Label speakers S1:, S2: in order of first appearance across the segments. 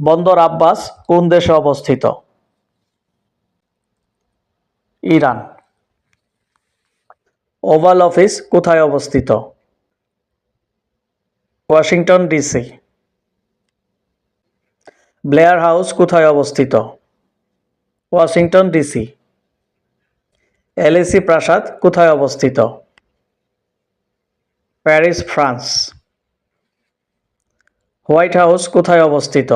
S1: বন্দর আব্বাস কোন দেশে অবস্থিত? ইরান। ওভাল অফিস কোথায় অবস্থিত? Washington DC. ব্লেয়ার হাউস কোথায় অবস্থিত? Washington DC. এলএসি প্রাসাদ কোথায় অবস্থিত? Paris, France. হোয়াইট হাউস কোথায় অবস্থিত?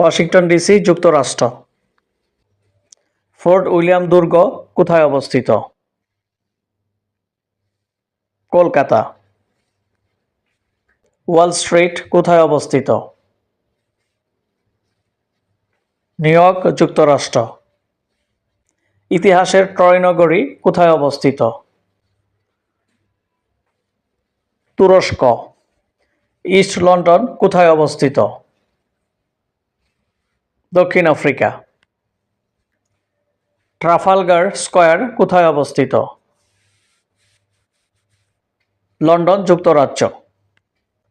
S1: ওয়াশিংটন ডিসি যুক্তরাষ্ট্র। ফোর্ট উইলিয়াম দুর্গ কোথায় অবস্থিত? কলকাতা। ওয়াল স্ট্রিট কোথায় অবস্থিত? নিউ ইয়র্ক, যুক্তরাষ্ট্র। ইতিহাসের ট্রয় নগরী কোথায় অবস্থিত? তুরস্ক। ইস্ট লন্ডন কোথায় অবস্থিত? দক্ষিণ আফ্রিকা। ট্রাফালগার স্কয়ার কোথায় অবস্থিত? লন্ডন, যুক্তরাজ্য।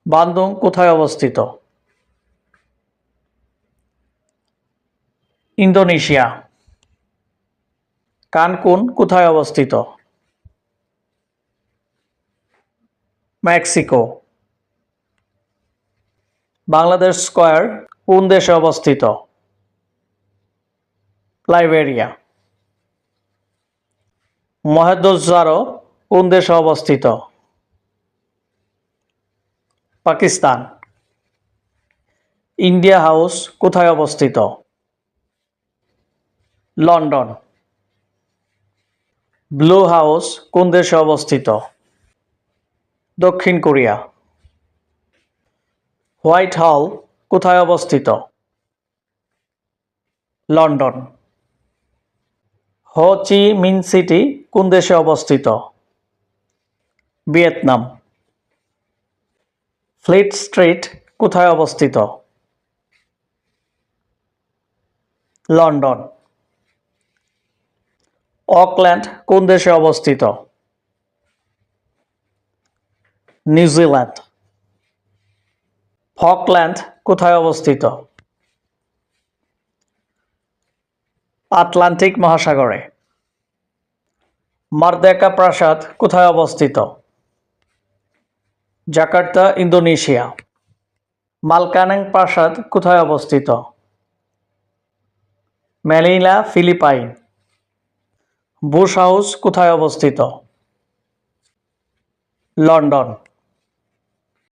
S1: বান্দুং কোথায় অবস্থিত? ইন্দোনেশিয়া। কানকুন কোথায় অবস্থিত? মেক্সিকো। বাংলাদেশ স্কয়ার কোন দেশে অবস্থিত? লাইবেরিয়া। মহেদুজ্জারো কোন দেশে অবস্থিত? পাকিস্তান। ইন্ডিয়া হাউস কোথায় অবস্থিত? লন্ডন। ব্লু হাউস কোন দেশে অবস্থিত? দক্ষিণ কোরিয়া। হোয়াইট হল কোথায় অবস্থিত? লন্ডন। হো চি মিন সিটি কোন দেশে অবস্থিত? ভিয়েতনাম। ফ্লিট স্ট্রিট কোথায় অবস্থিত? লন্ডন। অকল্যান্ড কোন দেশে অবস্থিত? নিউজিল্যান্ড। ফকল্যান্ড কোথায় অবস্থিত? আটলান্টিক মহাসাগরে। মারদেকা প্রাসাদ কোথায় অবস্থিত? Jakarta, Indonesia. মালকানাং প্রাসাদ কোথায় অবস্থিত? Manila Philippines. বুশ হাউস কোথায় অবস্থিত? লন্ডন।